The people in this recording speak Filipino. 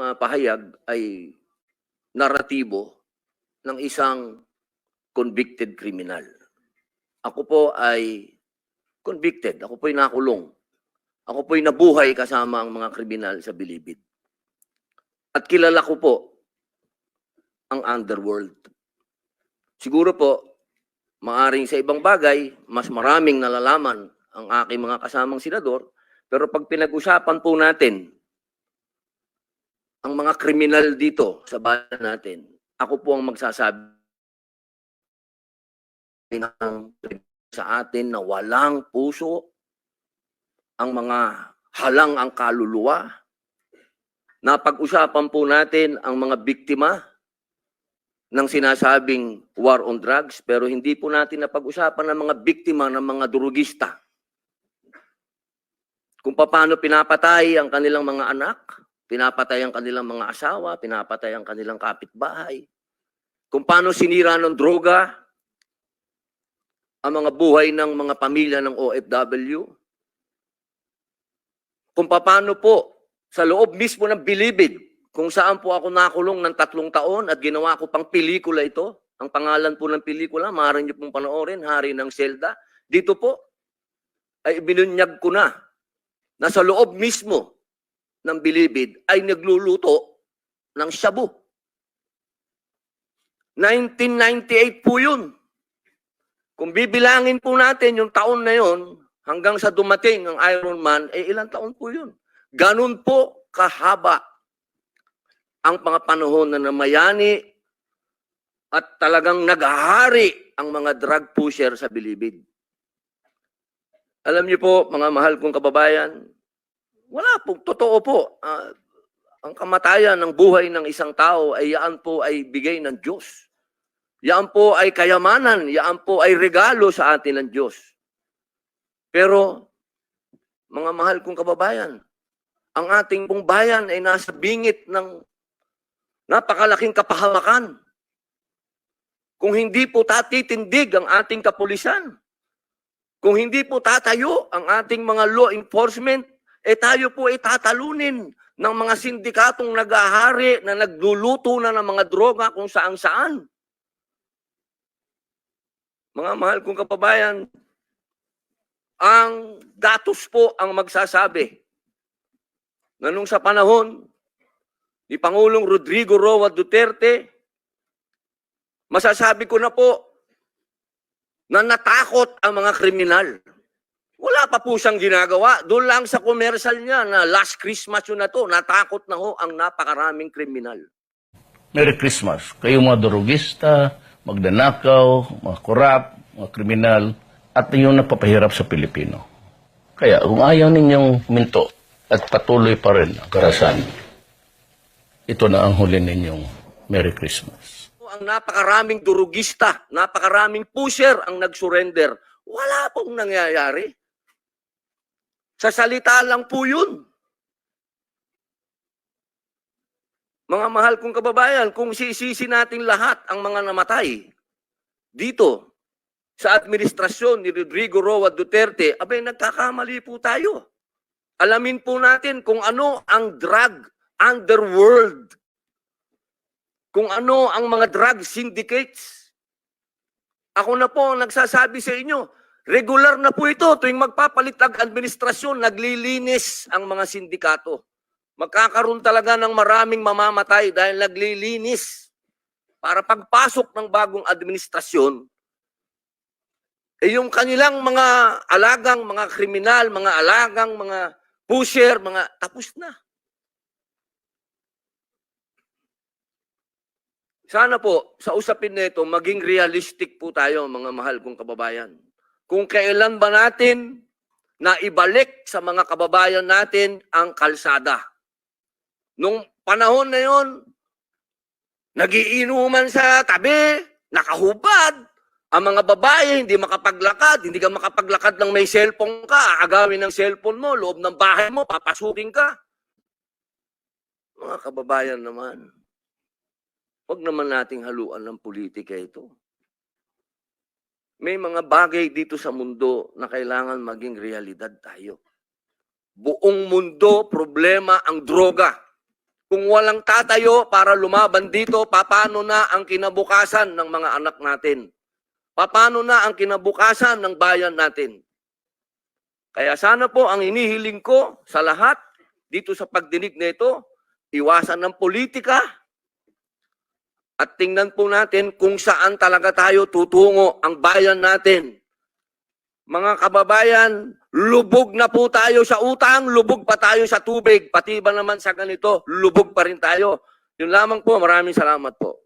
ah, pahayag ay naratibo ng isang convicted criminal. Ako po ay convicted. Ako po ay nakulong. Ako po ay nabuhay kasama ang mga kriminal sa Bilibid. At kilala ko po ang underworld. Siguro po, maaring sa ibang bagay, mas maraming nalalaman ang aking mga kasamang senador, pero pag pinag-usapan po natin ang mga kriminal dito sa bayan natin, ako po ang magsasabi sa atin na walang puso, ang mga halang ang kaluluwa. Napag-usapan po natin ang mga biktima ng sinasabing war on drugs, pero hindi po natin napag-usapan ang mga biktima ng mga durugista. Kung paano pinapatay ang kanilang mga anak, pinapatay ang kanilang mga asawa, pinapatay ang kanilang kapitbahay. Kung paano sinira ng droga ang mga buhay ng mga pamilya ng OFW. Kung paano po sa loob mismo ng bilibid, kung saan po ako nakulong ng tatlong taon at ginawa ko pang pelikula ito. Ang pangalan po ng pelikula, maaari niyo pong panoorin, Hari ng Selda. Dito po, ay binunyag ko na na sa loob mismo ng bilibid ay nagluluto ng shabu. 1998 po yun. Kung bibilangin po natin yung taon na yun, hanggang sa dumating ang Iron Man, eh ilang taon po yun. Ganun po kahaba ang mga panahon na namayani at talagang naghahari ang mga drug pusher sa bilibid. Alam niyo po, mga mahal kong kababayan, wala po, totoo po. ah, ang kamatayan ng buhay ng isang tao ay yaan po ay bigay ng Diyos. Yan po ay kayamanan, yan po ay regalo sa atin ng Diyos. Pero, mga mahal kong kababayan, ang ating pong bayan ay nasa bingit ng napakalaking kapahamakan. Kung hindi po tatitindig ang ating kapulisan, kung hindi po tatayo ang ating mga law enforcement, eh tayo po ay tatalunin ng mga sindikatong nagahari na nagluluto na ng mga droga kung saan saan. Mga mahal kong kababayan, ang datos po ang magsasabi na nung sa panahon ni Pangulong Rodrigo Roa Duterte, masasabi ko na po na natakot ang mga kriminal. Wala pa po siyang ginagawa. Doon lang sa commercial niya na last Christmas yun na to, natakot na ho ang napakaraming kriminal. Merry Christmas. Kayo mga durugista, magdanakaw, mga korap, mga kriminal, at yung napapahirap sa Pilipino. Kaya kung ayaw ninyong minto at patuloy pa rin ang karasan, ito na ang huli ninyong Merry Christmas. Ang napakaraming durugista, napakaraming pusher ang nag-surrender. Wala pong nangyayari. Sa salita lang po yun. Mga mahal kong kababayan, kung sisisi natin lahat ang mga namatay dito sa administrasyon ni Rodrigo Roa Duterte, abay nagkakamali po tayo. Alamin po natin kung ano ang drug underworld kung ano ang mga drug syndicates. Ako na po ang nagsasabi sa inyo, regular na po ito tuwing magpapalit ang administrasyon, naglilinis ang mga sindikato. Magkakaroon talaga ng maraming mamamatay dahil naglilinis. Para pagpasok ng bagong administrasyon, eh yung kanilang mga alagang, mga kriminal, mga alagang, mga pusher, mga tapos na. Sana po, sa usapin nito, maging realistic po tayo, mga mahal kong kababayan. Kung kailan ba natin na ibalik sa mga kababayan natin ang kalsada. Nung panahon na yon, nagiinuman sa tabi, nakahubad, ang mga babae hindi makapaglakad, hindi ka makapaglakad ng may cellphone ka, aagawin ng cellphone mo, loob ng bahay mo, papasukin ka. Mga kababayan naman, Huwag naman nating haluan ng politika ito. May mga bagay dito sa mundo na kailangan maging realidad tayo. Buong mundo, problema ang droga. Kung walang tatayo para lumaban dito, paano na ang kinabukasan ng mga anak natin? Paano na ang kinabukasan ng bayan natin? Kaya sana po ang inihiling ko sa lahat dito sa pagdinig nito, iwasan ng politika at tingnan po natin kung saan talaga tayo tutungo ang bayan natin. Mga kababayan, lubog na po tayo sa utang, lubog pa tayo sa tubig, pati ba naman sa ganito, lubog pa rin tayo. Yun lamang po, maraming salamat po.